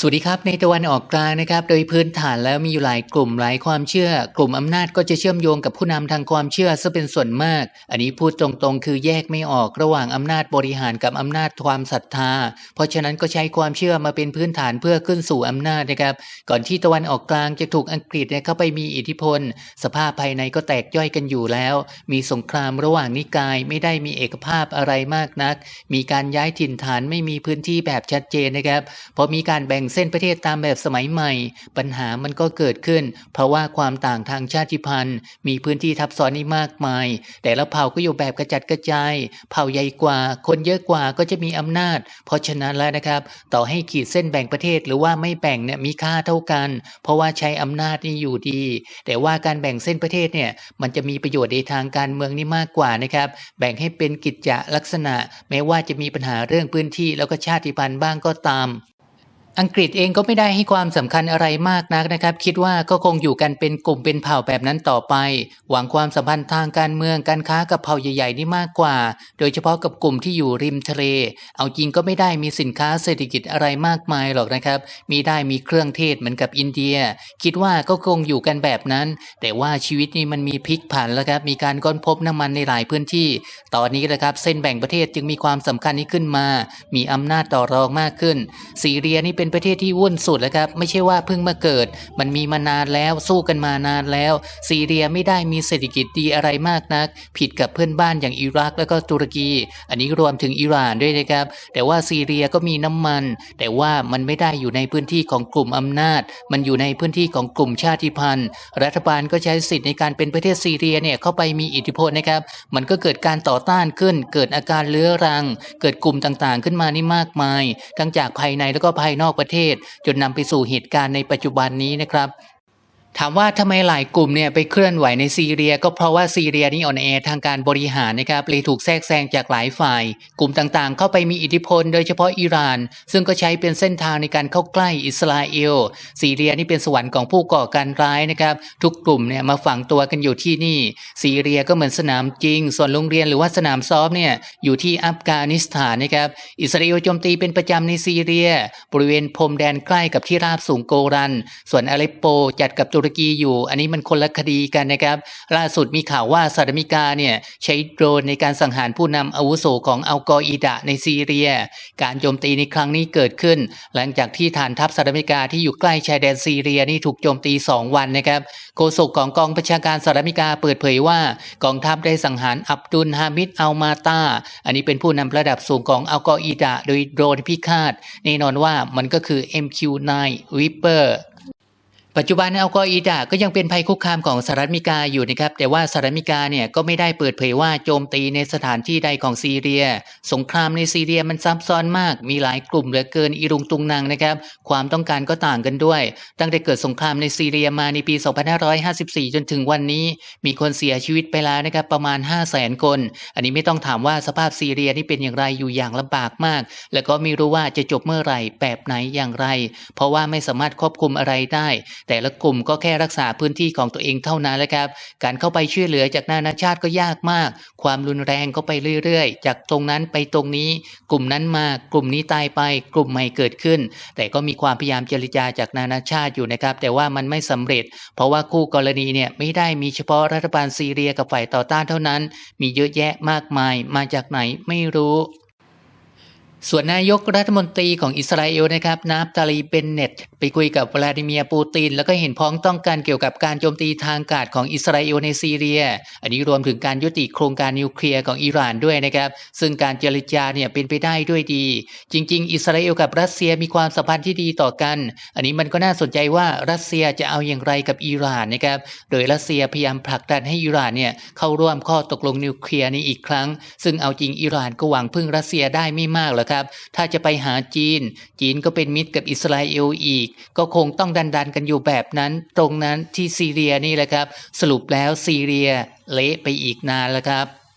สวัสดีครับในตะวันออกกลางนะครับ โดยพื้นฐานแล้วมีอยู่หลายกลุ่มหลายความเชื่อ กลุ่มอำนาจก็จะเชื่อมโยงกับผู้นำทางความเชื่อซะเป็นส่วนมาก อันนี้พูดตรงๆ คือแยกไม่ออกระหว่างอำนาจบริหารกับอำนาจความศรัทธา เพราะฉะนั้นก็ใช้ความเชื่อมาเป็นพื้นฐานเพื่อขึ้นสู่อำนาจนะครับ ก่อนที่ตะวันออกกลางจะถูกอังกฤษเนี่ยเข้าไปมีอิทธิพล สภาพภายในก็แตกย่อยกันอยู่แล้ว มีสงครามระหว่างนิกายไม่ได้มีเอกภาพอะไรมากนัก มีการย้ายถิ่นฐานไม่มีพื้นที่แบบชัดเจนนะครับพอมีการแบ่งเส้นประเทศตามแบบสมัยใหม่ ปัญหามันก็เกิดขึ้น เพราะว่าความต่างทางชาติพันธุ์ มีพื้นที่ทับซ้อนนี่มากมาย แต่ละเผ่าก็อยู่แบบกระจัดกระจาย เผ่าใหญ่กว่า คนเยอะกว่าก็จะมีอำนาจ เพราะฉะนั้นแล้วนะครับ ต่อให้ขีดเส้นแบ่งประเทศหรือว่าไม่แบ่งเนี่ยมีค่าเท่ากัน เพราะว่าใช้อำนาจนี่อยู่ดี แต่ว่าการแบ่งเส้นประเทศเนี่ยมันจะมีประโยชน์ในทางการเมืองนี่มากกว่านะครับแบ่งให้เป็นกิจจลักษณะ แม้ว่าจะมีปัญหาเรื่องพื้นที่แล้วก็ชาติพันธุ์บ้างก็ตาม อังกฤษเองก็ไม่ได้ให้ความสำคัญอะไรมากนักนะครับ คิดว่าก็คงอยู่กันเป็นกลุ่มเป็นเผ่าแบบนั้นต่อไป หวังความสัมพันธ์ทางการเมืองการค้ากับเผ่าใหญ่ๆนี่มากกว่า โดยเฉพาะกับกลุ่มที่อยู่ริมทะเล เอาจริงก็ไม่ได้มีสินค้าเศรษฐกิจอะไรมากมายหรอกนะครับ มีได้มีเครื่องเทศเหมือนกับอินเดีย คิดว่าก็คงอยู่กันแบบนั้น แต่ว่าชีวิตนี่มันมีพลิกผันแล้วครับมีการค้นพบน้ำมันในหลายพื้นที่ ตอนนี้นะครับเส้นแบ่งประเทศจึงมีความสำคัญนี้ขึ้นมา มีอำนาจต่อรองมากขึ้นซีเรียนี่เป็นประเทศที่วุ่นสุดแล้วครับ ไม่ใช่ว่าเพิ่งมาเกิด มันมีมานานแล้ว สู้กันมานานแล้ว ซีเรียไม่ได้มีเศรษฐกิจดีอะไรมากนัก ผิดกับเพื่อนบ้านอย่างอิรักแล้วก็ตุรกี อันนี้รวมถึงอิหร่านด้วยนะครับ แต่ว่าซีเรียก็มีน้ำมัน แต่ว่ามันไม่ได้อยู่ในพื้นที่ของกลุ่มอำนาจ มันอยู่ในพื้นที่ของกลุ่มชาติพันธุ์ รัฐบาลก็ใช้สิทธิ์ในการเป็นประเทศซีเรียเนี่ยเข้าไปมีอิทธิพลนะครับ มันก็เกิดการต่อต้านขึ้น เกิดอาการเลื้อรัง เกิดกลุ่มต่างๆ ขึ้นมานี่มากมาย ทั้งจากภายในแล้วก็ภายนอกประเทศ จนนำไปสู่เหตุการณ์ในปัจจุบันนี้นะครับ ถามว่าทำไมหลายกลุ่มเนี่ยไปเคลื่อนไหวในซีเรีย ก็เพราะว่าซีเรียนี่อ่อนแอทางการบริหารนะครับเลยถูกแทรกแซงจากหลายฝ่าย กลุ่มต่างๆ เข้าไปมีอิทธิพล โดยเฉพาะอิหร่าน ซึ่งก็ใช้เป็นเส้นทางในการเข้าใกล้อิสราเอล ซีเรียนี่เป็นสวรรค์ของผู้ก่อการร้ายนะครับ ทุกกลุ่มเนี่ยมาฝังตัวกันอยู่ที่นี่ ซีเรียก็เหมือนสนามจริง ส่วนโรงเรียนหรือว่าสนามซ้อมเนี่ยอยู่ที่อัฟกานิสถานนะครับอิสราเอลโจมตีเป็นประจำในซีเรีย บริเวณพรมแดนใกล้กับที่ราบสูงโกรัน ส่วนอาเลปโปจัดกับตุรกีอยู่ อันนี้มันคนละคดีกันนะครับ ล่าสุดมีข่าวว่าสหรัฐอเมริกาเนี่ยใช้โดรนในการสังหารผู้นำอาวุโสของอัลกออิดะในซีเรีย การโจมตีในครั้งนี้เกิดขึ้น หลังจากที่ฐานทัพสหรัฐอเมริกาที่อยู่ใกล้ชายแดนซีเรียนี่ถูกโจมตี 2 วันนะครับโฆษกของกองประชาการสหรัฐอเมริกาเปิดเผยว่ากองทัพได้สังหารอับดุลฮามิดอัลมาตาอันนี้เป็นผู้นำระดับสูงของอัลกออิดะโดยโดรนพิฆาตแน่นอนว่ามันก็คือ MQ9 Reaper ปัจจุบันอัลกออิดะก็ยังเป็นภัยคุกคามของสหรัฐอเมริกาอยู่นะครับ แต่ว่าสหรัฐอเมริกาเนี่ยก็ไม่ได้เปิดเผยว่าโจมตีในสถานที่ใดของซีเรีย สงครามในซีเรียมันซับซ้อนมาก มีหลายกลุ่มเหลือเกินอีรุงตุงนางนะครับ ความต้องการก็ต่างกันด้วย ตั้งแต่เกิดสงครามในซีเรียมาในปี 2554 จนถึงวันนี้ มีคนเสียชีวิตไปแล้วนะครับประมาณ 5 0 0 0 0 0 คน อันนี้ไม่ต้องถามว่าสภาพซีเรียนี่เป็นอย่างไรอยู่อย่างลำบากมาก แล้วก็ไม่รู้ว่าจะจบเมื่อไหร่แบบไหนอย่างไร เพราะว่าไม่สามารถควบคุมอะไรได้แต่ละกลุ่มก็แค่รักษาพื้นที่ของตัวเองเท่านั้นแหละครับ การเข้าไปช่วยเหลือจากนานาชาติก็ยากมาก ความรุนแรงก็ไปเรื่อยๆ จากตรงนั้นไปตรงนี้ กลุ่มนั้นมากลุ่มนี้ตายไป กลุ่มใหม่เกิดขึ้น แต่ก็มีความพยายามเจรจาจากนานาชาติอยู่นะครับ แต่ว่ามันไม่สำเร็จ เพราะว่าคู่กรณีเนี่ยไม่ได้มีเฉพาะรัฐบาลซีเรียกับฝ่ายต่อต้านเท่านั้น มีเยอะแยะมากมายมาจากไหนไม่รู้ ส่วนนายกรัฐมนตรีของอิสราเอลนะครับนาฟตาลีเบนเนตไปคุยกับวลาดิเมียร์ปูติน แล้วก็เห็นพ้องต้องกันเกี่ยวกับการโจมตีทางอากาศของอิสราเอลในซีเรีย อันนี้รวมถึงการยุติโครงการนิวเคลียร์ของอิหร่านด้วยนะครับซึ่งการเจรจาเนี่ยเป็นไปได้ด้วยดี จริง ๆ อิสราเอลกับรัสเซียมีความสัมพันธ์ที่ดีต่อกัน อันนี้มันก็น่าสนใจว่ารัสเซียจะเอาอย่างไรกับอิหร่านนะครับโดยรัสเซียพยายามผลักดันให้อิหร่านเนี่ยเข้าร่วมข้อตกลงนิวเคลียร์นี้อีกครั้ง ซึ่งเอาจริงอิหร่านก็หวังพึ่งรัสเซียได้ไม่มากหรอกครับ ถ้าจะไปหาจีน จีนก็เป็นมิตรกับอิสราเอลอีก ก็คงต้องดันดันกันอยู่แบบนั้น ตรงนั้นที่ซีเรียนี่แหละครับ สรุปแล้วซีเรียเละไปอีกนานแล้วครับ